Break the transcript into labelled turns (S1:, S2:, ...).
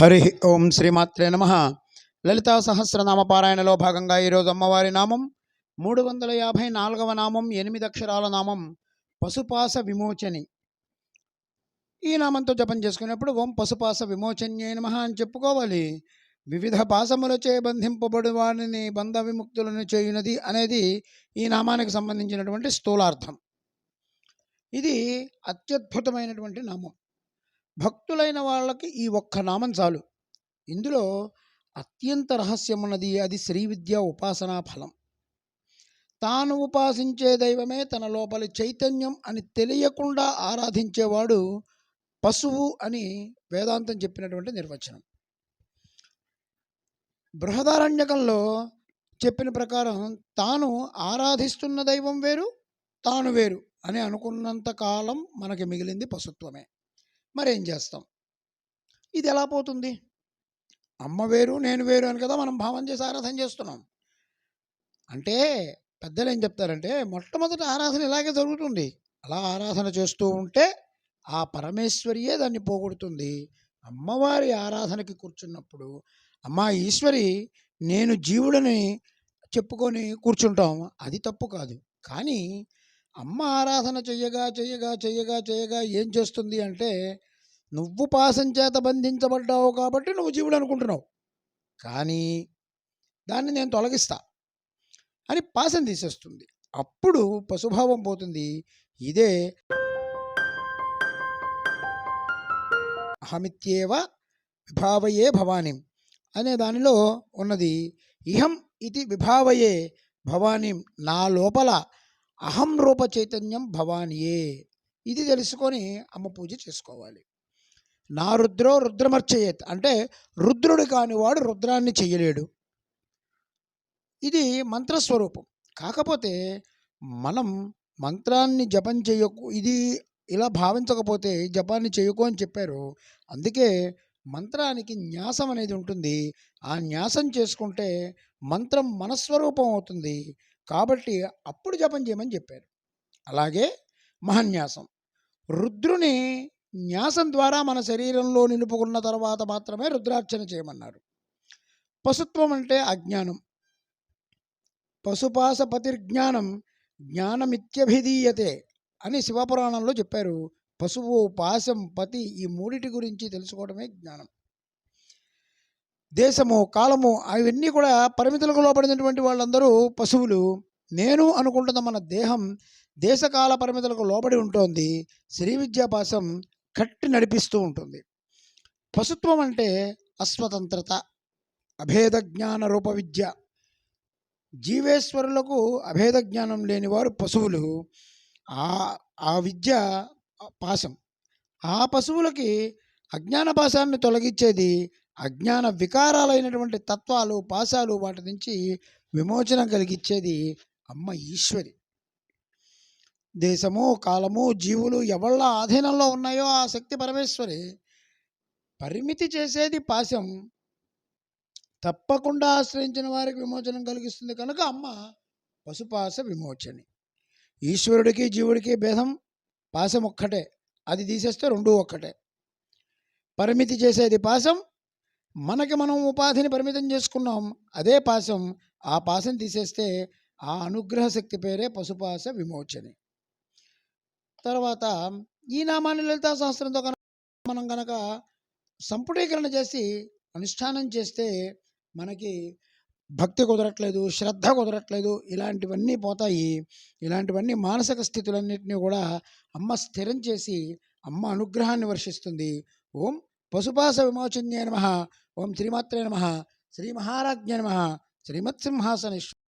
S1: హరి ఓం శ్రీమాత్రే నమ. లలితా సహస్రనామ పారాయణలో భాగంగా ఈరోజు అమ్మవారి నామం మూడు వందల యాభై నాలుగవ నామం ఎనిమిది అక్షరాల నామం పశుపాస విమోచని. ఈ నామంతో జపం చేసుకునేప్పుడు ఓం పశుపాస విమోచన్యే నమ అని చెప్పుకోవాలి. వివిధ పాసములచే బంధింపబడి వారిని బంధ విముక్తులను చేయునది అనేది ఈ నామానికి సంబంధించినటువంటి స్థూలార్థం. ఇది అత్యద్భుతమైనటువంటి నామం. భక్తులైన వాళ్ళకి ఈ ఒక్క నామం చాలు. ఇందులో అత్యంత రహస్యం ఉన్నది అది శ్రీ విద్య ఉపాసనా ఫలం. తాను ఉపాసించే దైవమే తన లోపలి చైతన్యం అని తెలియకుండా ఆరాధించేవాడు పశువు అని వేదాంతం చెప్పినటువంటి నిర్వచనం. బృహదారణ్యకంలో చెప్పిన ప్రకారం తాను ఆరాధిస్తున్న దైవం వేరు తాను వేరు అని అనుకున్నంత కాలం మనకి మిగిలింది పశుత్వమే. మరేం చేస్తాం? ఇది ఎలా పోతుంది? అమ్మ వేరు నేను వేరు అని కదా మనం భావం చేసి ఆరాధన చేస్తున్నాం. అంటే పెద్దలు ఏం చెప్తారంటే మొట్టమొదటి ఆరాధన ఇలాగే జరుగుతుంది. అలా ఆరాధన చేస్తూ ఉంటే ఆ పరమేశ్వరియే దాన్ని పోగొడుతుంది. అమ్మవారి ఆరాధనకి కూర్చున్నప్పుడు అమ్మా ఈశ్వరి నేను జీవుడని చెప్పుకొని కూర్చుంటాం. అది తప్పు కాదు. కానీ అమ్మ ఆరాధన చెయ్యగా చెయ్యగా చెయ్యగా చెయ్యగా ఏం చేస్తుంది అంటే నువ్వు పాసం చేత బంధించబడ్డావు కాబట్టి నువ్వు జీవుడు అనుకుంటున్నావు. కానీ దాన్ని నేను తొలగిస్తా అని పాసం తీసేస్తుంది. అప్పుడు పశుభావం పోతుంది. ఇదే అహమిత్యేవ విభావయే భవానీ అనే దానిలో ఉన్నది. ఇహం ఇది విభావయే భవానీ నా లోపల అహం రూప చైతన్యం భవానియే. ఇది తెలుసుకొని అమ్మ పూజ చేసుకోవాలి. నా రుద్రో రుద్రమర్చయేత్. అంటే రుద్రుడు కానివాడు రుద్రాన్ని చెయ్యలేడు. ఇది మంత్రస్వరూపం. కాకపోతే మనం మంత్రాన్ని జపం చేయకు ఇది ఇలా భావించకపోతే జపాన్ని చేయకు అని చెప్పారు. అందుకే మంత్రానికి న్యాసం అనేది ఉంటుంది. ఆ న్యాసం చేసుకుంటే మంత్రం మనస్వరూపం అవుతుంది. కాబట్టి అప్పుడు జపం చేయమని చెప్పారు. అలాగే మహన్యాసం. రుద్రుని న్యాసం ద్వారా మన శరీరంలో నిలుపుకున్న తర్వాత మాత్రమే రుద్రార్చన చేయమన్నారు. పశుత్వం అంటే అజ్ఞానం. పశుపాసపతిర్జ్ఞానం జ్ఞానమిత్యభిధీయతే అని శివపురాణంలో చెప్పారు. పశువు పాశం పతి ఈ మూడిటి గురించి తెలుసుకోవడమే జ్ఞానం. దేశము కాలము అవన్నీ కూడా పరిమితులకు లోబడినటువంటి వాళ్ళందరూ పశువులు. నేను అనుకుంటున్న మన దేహం దేశకాల పరిమితులకు లోబడి ఉంటుంది. శ్రీ విద్యాపాసం కట్టి నడిపిస్తూ ఉంటుంది. పశుత్వం అంటే అస్వతంత్రత అభేద జ్ఞాన రూప విద్య. జీవేశ్వరులకు అభేద జ్ఞానం లేనివారు పశువులు. ఆ ఆ విద్య పాశం. ఆ పశువులకి అజ్ఞాన పాశాన్ని తొలగించేది అజ్ఞాన వికారాలైనటువంటి తత్వాలు పాశాలు వాటి నుంచి విమోచన కలిగించేది అమ్మ ఈశ్వరి. దేశము కాలము జీవులు ఎవళ్ళ ఆధీనంలో ఉన్నాయో ఆ శక్తి పరమేశ్వరి. పరిమితి చేసేది పాశం. తప్పకుండా ఆశ్రయించిన వారికి విమోచనం కలిగిస్తుంది కనుక అమ్మ పశుపాస విమోచని. ఈశ్వరుడికి జీవుడికి భేదం పాశం ఒక్కటే. అది తీసేస్తే రెండూ ఒక్కటే. పరిమితి చేసేది పాశం మనకి మనం ఉపాధిని పరిమితం చేసుకున్నాం అదే పాశం ఆ పాశం తీసేస్తే ఆ అనుగ్రహ శక్తి పేరే పశుపాస విమోచని. తర్వాత ఈ నామాన్ని లలితా శాస్త్రంతో కనుక మనం కనుక సంపుటీకరణ చేసి అనుష్ఠానం చేస్తే మనకి భక్తి కుదరట్లేదు శ్రద్ధ కుదరట్లేదు ఇలాంటివన్నీ పోతాయి. ఇలాంటివన్నీ మానసిక స్థితులన్నింటినీ కూడా అమ్మ స్థిరం చేసి అమ్మ అనుగ్రహాన్ని వర్షిస్తుంది. ఓం పశుపాస విమోచన్యే నమ. ఓం శ్రీమాత్రే నమ. శ్రీ మహారాజ్ఞ నమ. శ్రీమత్సింహాసనేశ్వర